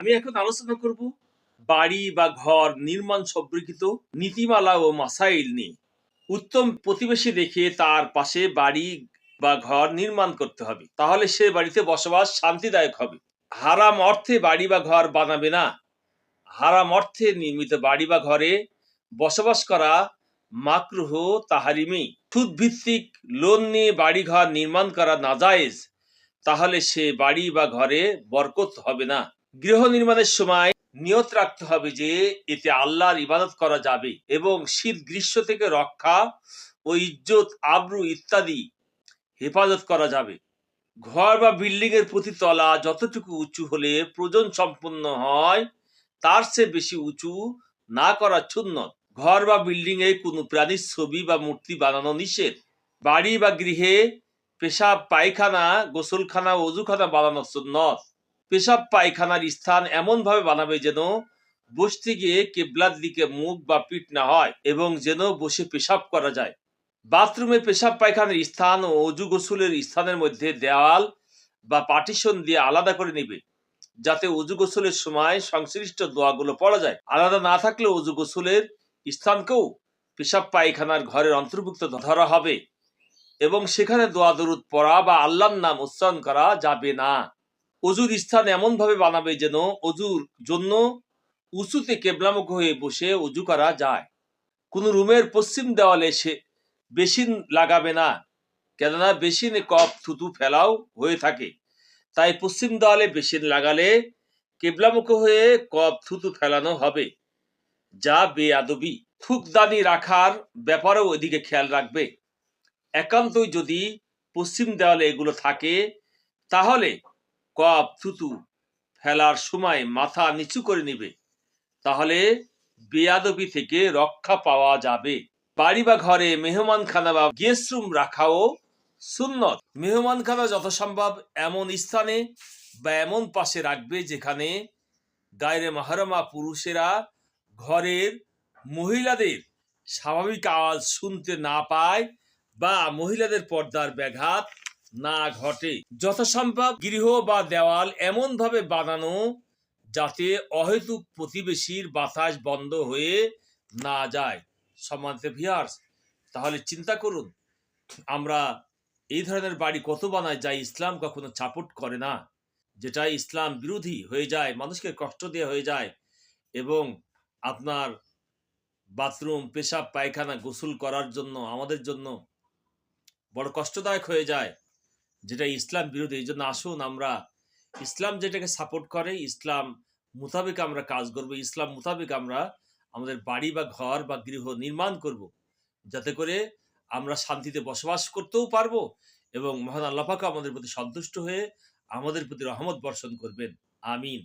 আমি এখন আলোচনা করব বাড়ি বা ঘর নির্মাণ সম্পর্কিত নীতিমালা ও মাসাইল নিয়ে। উত্তম প্রতিবেশী দেখে তার পাশে বাড়ি বা ঘর নির্মাণ করতে হবে। তাহলে সে বাড়িতে বসবাস শান্তিদায়ক হবে। হারাম অর্থে বাড়ি বা ঘর বানাবে না। হারাম অর্থে নির্মিত বাড়ি বা ঘরে বসবাস করা মাকরুহ তাহারিমি। সুদ ভিত্তিক লোন নিয়ে বাড়ি ঘর নির্মাণ করা নাজায়েজ। তাহলে সে বাড়ি বা ঘরে বরকত হবে না। গৃহ নির্মাণের সময় নিয়ত রাখতে হবে যে এতে আল্লাহর ইবাদত করা যাবে এবং শীত গ্রীষ্ম থেকে রক্ষা ও ইজ্জত, আব্রু ইত্যাদি হেফাজত করা যাবে। ঘর বা বিল্ডিং এর প্রতি তলা যতটুকু উঁচু হলে প্রজন সম্পন্ন হয়, তার চেয়ে বেশি উঁচু না করা সুন্নত। ঘর বা বিল্ডিং এ কোনো প্রাণীর ছবি বা মূর্তি বানানো নিষেধ। বাড়ি বা গৃহে পেশাব, পায়খানা, গোসলখানা, অজুখানা বানানো সুন্নত। পেশাব পায়খানার স্থান এমন ভাবে বানাবে যেন বসতে গিয়ে কেবলার দিকে মুখ বা পিঠ না হয় এবং যেন বসে পেশাব করা যায়। বাথরুমে পেশাব পায়খানার স্থান ও অজু গোসলের স্থানের মধ্যে দেওয়াল বা পার্টিশন দিয়ে আলাদা করে নিবে, যাতে অজু গোসলের সময় সংশ্লিষ্ট দোয়াগুলো পড়া যায়। আলাদা না থাকলে অজু গোসলের স্থানকেও পেশাব পায়খানার ঘরের অন্তর্ভুক্ত ধরা হবে এবং সেখানে দোয়া দরুদ পড়া বা আল্লাহর নাম উচ্চারণ করা যাবে না। অজুর স্থান এমন ভাবে বানাবে যেন অজুর জন্য উঁচুতে কেবলামুখ হয়ে বসে অজু করা যায়। কোন রুমের পশ্চিম দেওয়ালে সে বেসিন লাগাবে না, কেননা বেসিনে কপ থুতু ফেলাও হয়ে থাকে। তাই পশ্চিম দেওয়ালে বেসিন লাগালে কেবলামুখ হয়ে কপ থুতু ফেলানো হবে, যা বেয়াদবি। থুকদানি রাখার ব্যাপারেও এদিকে খেয়াল রাখবে। একান্তই যদি পশ্চিম দেওয়ালে এগুলো থাকে, তাহলে কপ থুতু ফেলার সময় মাথা নিচু করে নিবে। তাহলে বেয়াদবি থেকে রক্ষা পাওয়া যাবে। বাড়ি বা ঘরে মেহমানখানা বা গেস্ট রুম রাখাও সুন্নত। মেহমানখানা সম্ভব এমন স্থানে বা এমন পাশে রাখবে যেখানে গায়ের মাহারমা পুরুষেরা ঘরের মহিলাদের স্বাভাবিক আওয়াজ শুনতে না পায় বা মহিলাদের পর্দার ব্যাঘাত না ঘটে। যথাসম্ভব গৃহ বা দেওয়াল এমন ভাবে বানানো যাতে অহেতুক প্রতিবেশীর বাতাস বন্ধ হয়ে না যায়। সম্মানিত ভিয়ার্স তাহলে চিন্তা করুন, আমরা এই ধরনের বাড়ি কত বানায় যা ইসলাম কখনো সাপোর্ট করে না? যেটা ইসলাম বিরোধী হয়ে যায়, মানুষকে কষ্ট দেওয়া হয়ে যায় এবং আপনার বাথরুম, পেশাব, পায়খানা গোসল করার জন্য, আমাদের জন্য বড় কষ্টদায়ক হয়ে যায়। যেটা ইসলাম বিরোধী, এই জন্য আসুন আমরা ইসলাম যেটাকে সাপোর্ট করে, ইসলাম মোতাবেক আমরা কাজ করব, ইসলাম মোতাবেক আমরা আমাদের বাড়ি বা ঘর বা গৃহ নির্মাণ করব। যাতে করে আমরা শান্তিতে বসবাস করতেও পারব এবং মহান আল্লাপাকে আমাদের প্রতি সন্তুষ্ট হয়ে আমাদের প্রতি রহমত বর্ষণ করবেন। আমিন।